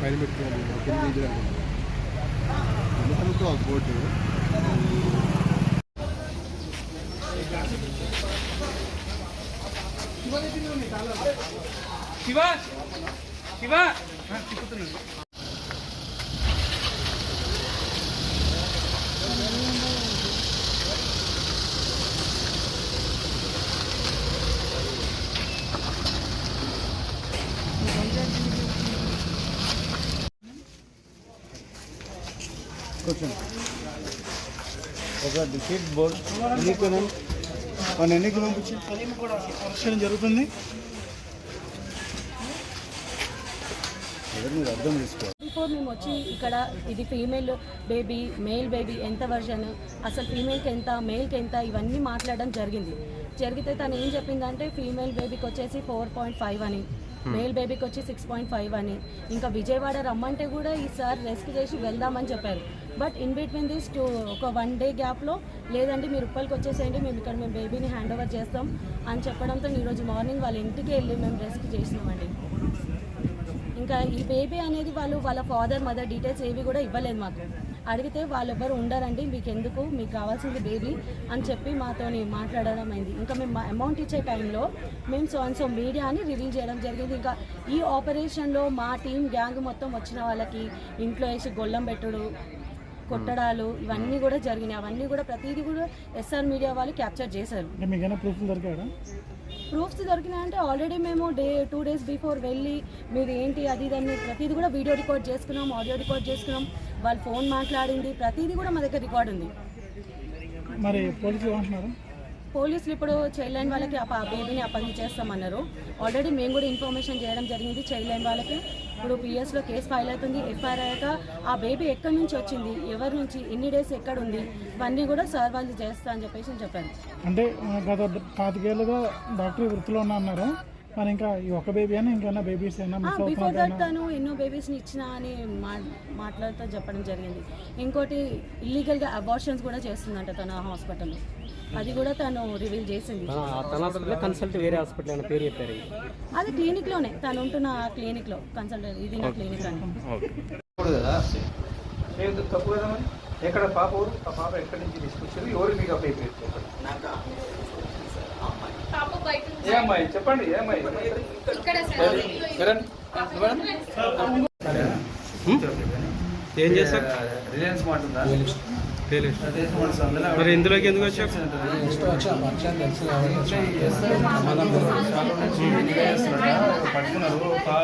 పైన పెట్టుకోండి శివ! శివ! తిప్పుతున్నాను కూర్చోండి. ఒక డిసీట్ బోర్డ్. ఎన్నికను మన ఎన్నికలు పంపించి కూడా అరెస్ట్ జరుగుతుంది మీరు అర్థం చేసుకోవాలి. బిఫోర్ మేము వచ్చి ఇక్కడ ఇది ఫీమేల్ బేబీ మేల్ బేబీ ఎంత వర్జన్ అసలు ఫీమేల్కి ఎంత మేల్కి ఎంత? ఇవన్నీ మాట్లాడడం జరిగింది. జరిగితే తను ఏం చెప్పిందంటే ఫీమేల్ బేబీకి వచ్చేసి ఫోర్ పాయింట్ ఫైవ్ అని. Hmm. మేల్ బేబీకి వచ్చి సిక్స్ పాయింట్ ఫైవ్ అని. ఇంకా విజయవాడ రమ్మంటే కూడా ఈసారి రెస్క్ చేసి వెళ్దామని చెప్పారు. But in between this two ఒక వన్ డే గ్యాప్లో లేదండి మీరు ఉప్పల్కి వచ్చేసేయండి మేము ఇక్కడ మేము బేబీని హ్యాండ్ ఓవర్ చేస్తాం అని చెప్పడంతో ఈరోజు మార్నింగ్ వాళ్ళ ఇంటికి వెళ్ళి మేము రెస్క్ చేసినామండి. ఇంకా ఈ బేబీ అనేది వాళ్ళు వాళ్ళ ఫాదర్ మదర్ డీటెయిల్స్ ఏవి కూడా ఇవ్వలేదు మాకు. అడిగితే వాళ్ళెవ్వరు ఉండరండి మీకు ఎందుకు మీకు కావాల్సింది బేబీ అని చెప్పి మాతోని మాట్లాడడం అయింది. ఇంకా మేము అమౌంట్ ఇచ్చే టైంలో మేము సో అండ్ సో మీడియా అని రివీల్ చేయడం జరిగింది. ఇంకా ఈ ఆపరేషన్లో మా టీం గ్యాంగ్ మొత్తం వచ్చిన వాళ్ళకి ఇంట్లో వేసి గొల్లం పెట్టుడు కొట్టడాలు ఇవన్నీ కూడా జరిగినాయి. అవన్నీ కూడా ప్రతిదీ కూడా ఎస్ఆర్ మీడియా వాళ్ళు క్యాప్చర్ చేశారు. అంటే ప్రూఫ్స్ దొరికినాయంటే ఆల్రెడీ మేము డే టూ డేస్ బిఫోర్ వెళ్ళి మీరు ఏంటి? అది ఇది అని ప్రతిదీ కూడా వీడియో రికార్డ్ చేసుకున్నాం ఆడియో రికార్డ్ చేసుకున్నాం. వాళ్ళు ఫోన్ మాట్లాడింది ప్రతిదీ కూడా మా దగ్గర రికార్డ్ ఉంది. మరి పోలీసులు ఏమంటున్నారు? పోలీసులు ఇప్పుడు చైల్డ్ లైన్ వాళ్ళకి ఆ బేబీని అప్పగించేస్తామన్నారు ఆల్రెడీ మేము కూడా ఇన్ఫర్మేషన్ చేయడం జరిగింది చైల్డ్ లైన్ వాళ్ళకి. ఇప్పుడు పిఎస్లో కేసు ఫైల్ అవుతుంది ఎఫ్ఐఆర్ అయ్యాక ఆ బేబీ ఎక్కడి నుంచి వచ్చింది ఎవరి నుంచి ఎన్ని డేస్ ఎక్కడ ఉంది ఇవన్నీ కూడా సార్ వాళ్ళు చేస్తా అని చెప్పేసి చెప్పారు అంటే గత పాతికేళ్ళుగా డాక్టర్ వృత్తిలో ఉన్నా అన్నారు. మరి ఇంకా ఈ ఒక్క బేబీ అయినా ఇంకైనా బేబీస్ అయినా మిస్ బిఫోర్ దట్ తను ఎన్నో బేబీస్ని ఇచ్చిన అని మా మాట్లాడుతూ చెప్పడం జరిగింది. ఇంకోటి ఇల్లీగల్గా అబార్షన్స్ కూడా చేస్తుందంట తన హాస్పిటల్లో అది కూడా తను రివీల్ చేసింది. తన హాస్పిటల్ కన్సల్ట్ వేరే హాస్పిటల్ అనే పేరు చెప్పారు అది క్లినిక్లోనే తను ఉంటున్న క్లినిక్లో కన్సల్టెంట్ ఇది నా క్లినిక్ అని. తప్పుడు కదా. లేదు తప్పు కదా మరి? ఎక్కడ పాప ఊరు? ఆ పాప ఎక్కడి నుంచి తీసుకొచ్చారు ఎవరు మీకు అప్లై ఏ అమ్మాయి చెప్పండి ఏ చేస్తారు రిలయన్స్ ఉందా? మార్ట్. మరి ఇందులోకి ఎందుకు వచ్చావు?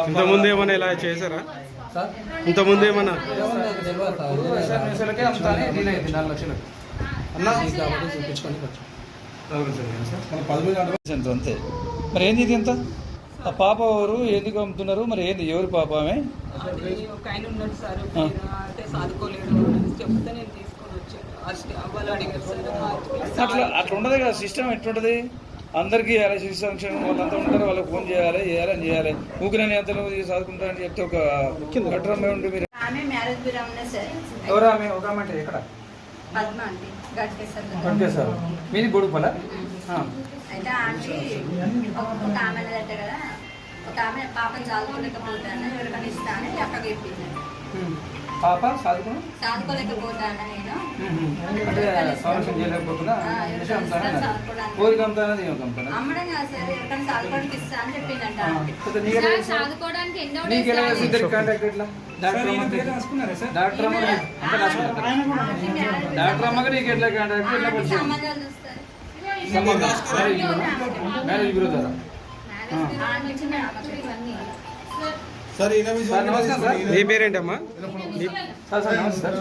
ఇంతకుముందు ఏమైనా ఇలా చేశారా? ఇంతకుముందు ఏమన్నా? డీల్ అయింది నాలుగు లక్షలకు. అంతే. మరి ఏంది ఇది ఎంత? ఆ పాప ఎవరు? ఎందుకు అమ్ముతున్నారు మరి ఏంది? ఎవరు పాప ఆమె? అట్లా అట్లా ఉండదు కదా సిస్టమ్ ఎట్లుంటది? అందరికీ చేయాలి శిశు సంక్షేమం వాళ్ళంతా ఉంటారు వాళ్ళకి ఫోన్ చేయాలి చేయాలి అని చేయాలి. ఊరికి నేను ఎంత చదువుకుంటా అని చెప్తే ఒక ఉండి మీరు. ఎవరు ఆమె? ఒక ఆమె అంటే ఎక్కడ పద్మ ఆంటీ గట్కేశ్వర దగ్గర. ఓకే సార్ మీది అయితే ఆంటీ ఒక- ఆమె అనేదట కదా ఒక ఆమె పాపని చదువుకోలేకపోతాను ఎవరికైనా ఇస్తాను అక్కడికి చెప్పింది పాప చదువుకుని చదువుకోలేకపోతాను నేను? అంటే సంరక్షణ చేయలేకపోతున్నా? అమ్ముతానా అమ్మడం కాదు సార్ ఎవరికైనా చదువుకోవడానికి ఇస్తా అని చెప్పిందంట. ఆ, ఆంటీ. అయితే నీకు ఎలా తెలుసు? చదువుకోవడానికి ఎన్నో ఇద్దరికి కాంటాక్ట్ ఎట్లా? డాక్టర్ అమ్మ డాక్టర్ అమ్మ అంతా రాసుకున్నారా డాక్టర్ అమ్మకి నీకు ఎట్లా కాంటాక్ట్ ఎట్లా పరిచయం మ్యారేజ్ బ్యూరో సార్ మీ పేరేంటమ్మా? సార్ సార్ నమస్తే సార్